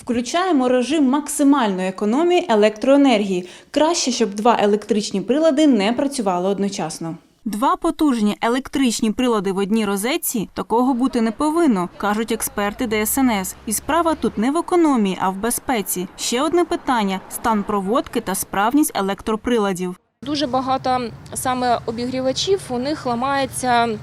Включаємо режим максимальної економії електроенергії. Краще, щоб два електричні прилади не працювали одночасно. Два потужні електричні прилади в одній розетці такого бути не повинно, кажуть експерти ДСНС. І справа тут не в економії, а в безпеці. Ще одне питання: стан проводки та справність електроприладів. Дуже багато саме обігрівачів у них ламається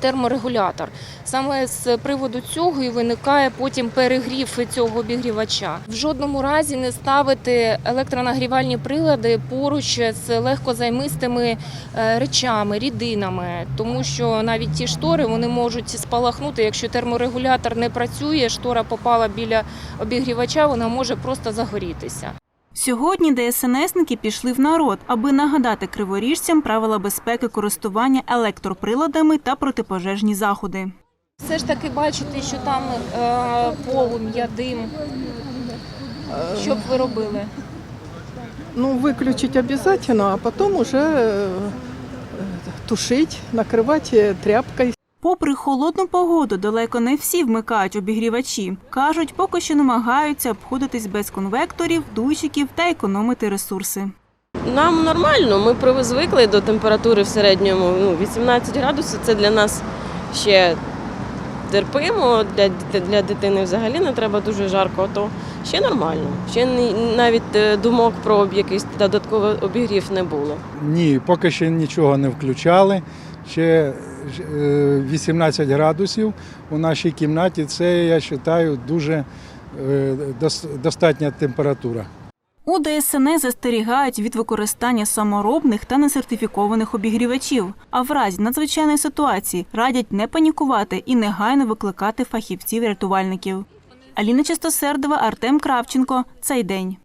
терморегулятор. Саме з приводу цього і виникає потім перегрів цього обігрівача. В жодному разі не ставити електронагрівальні прилади поруч з легкозаймистими е, речами, рідинами, тому що навіть ті штори вони можуть спалахнути. Якщо терморегулятор не працює, штора попала біля обігрівача, вона може просто загорітися. Сьогодні ДСНСники пішли в народ, аби нагадати криворіжцям правила безпеки користування електроприладами та протипожежні заходи. Все ж таки бачите, що там е, полум'я, дим. Що б ви робили? Ну, выключить обязательно, а потом уже э, тушить, накрывать э, тряпкой. Попри холодну погоду, далеко не всі вмикають обігрівачі. Кажуть, поки що намагаються обходитись без конвекторів, дущиків та економити ресурси. Нам нормально, ми привикли до температури в середньому ну, 18 градусів. Це для нас ще терпимо. Для, для дитини взагалі не треба дуже жарко, то ще нормально. Ще навіть е, думок про якийсь додатковий обігрів не було. Ні, поки ще нічого не включали. Ще 18 градусів у нашій кімнаті. Це я вважаю дуже е, достатня температура. У ДСНС застерігають від використання саморобних та несертифікованих обігрівачів. А в разі надзвичайної ситуації радять не панікувати і негайно викликати фахівців-рятувальників. Аліна Чистосердова, Артем Кравченко. Цей день.